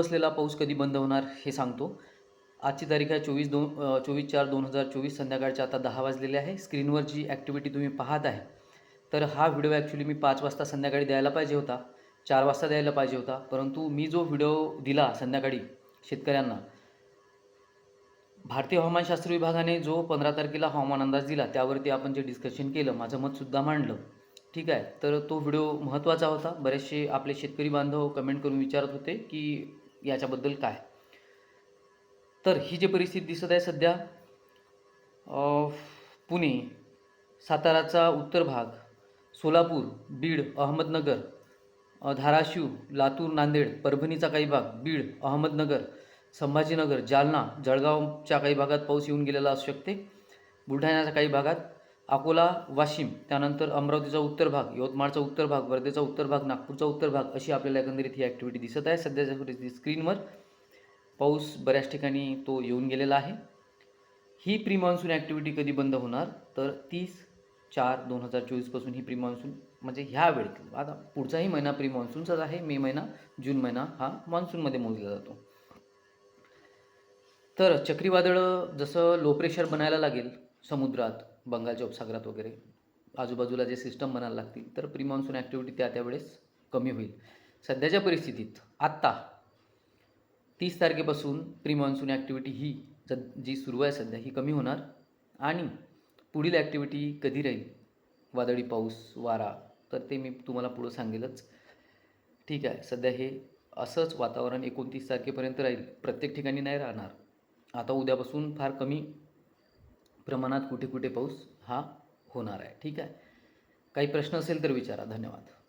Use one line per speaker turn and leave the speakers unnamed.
असलेला पाऊस कधी बंद होणार हे सांगतो. आजची तारीख आहे चोवीस दोन चोवीस चार दोन हजार चोवीस संध्याकाळच्या आता दहा वाजलेले आहे. स्क्रीनवर जी ॲक्टिव्हिटी तुम्ही पाहत आहे तर हा व्हिडिओ ॲक्च्युली मी पाच वाजता संध्याकाळी द्यायला पाहिजे होता. चार वाजता द्यायला पाहिजे होता परंतु मी जो व्हिडिओ दिला संध्याकाळी शेतकऱ्यांना भारतीय हवामानशास्त्र विभागाने जो पंधरा तारखेला हवामान अंदाज दिला त्यावरती आपण जे डिस्कशन केलं माझं मतसुद्धा मांडलं. ठीक आहे तर तो व्हिडिओ महत्त्वाचा होता. बरेचसे आपले शेतकरी बांधव कमेंट करून विचारत होते की याच्याबद्दल काय? तर ही जी परिस्थिती दिसत आहे सध्या पुणे साताराचा उत्तर भाग सोलापूर बीड अहमदनगर धाराशिव लातूर नांदेड परभणीचा काही भाग बीड अहमदनगर संभाजीनगर जालना जळगावच्या काही भागात पाऊस येऊन गेलेला असू शकते. बुलढाण्याच्या काही भागात अकोला वाशिम त्यानंतर अमरावतीचा उत्तर भाग यवतमाळचा उत्तर भाग वर्धेचा उत्तर भाग नागपूरचा उत्तर भाग अशी आपल्याला एकंदरीत ही ॲक्टिव्हिटी दिसत आहे. सध्याच्या परिस्थिती स्क्रीनवर पाऊस बऱ्याच ठिकाणी तो येऊन गेलेला आहे. ही प्री मान्सून ॲक्टिव्हिटी कधी बंद होणार? तर तीस चार दोन हजार चोवीसपासून ही प्री मान्सून म्हणजे ह्या वेळेत आता पुढचाही महिना प्री मान्सूनचाच आहे. मे महिना जून महिना हा मान्सूनमध्ये मोजला जातो. तर चक्रीवादळं जसं लो प्रेशर बनायला लागेल समुद्रात बंगालच्या उपसागरात वगैरे आजूबाजूला जे सिस्टम बनायला लागतील तर प्री मान्सून ॲक्टिव्हिटी त्या त्यावेळेस कमी होईल. सध्याच्या परिस्थितीत आत्ता तीस तारखेपासून प्री मान्सून ॲक्टिव्हिटी ही ज जी सुरू आहे सध्या ही कमी होणार. आणि पुढील ॲक्टिव्हिटी कधी राहील? वादळी पाऊस वारा तर ते मी तुम्हाला पुढं सांगेलच. ठीक आहे सध्या हे असंच वातावरण एकोणतीस तारखेपर्यंत राहील. प्रत्येक ठिकाणी नाही राहणार. आता उद्यापासून फार कमी प्रमाणात कुठे कुठे पाऊस हा होणार आहे. ठीक आहे? काही प्रश्न असेल तर विचारा. धन्यवाद.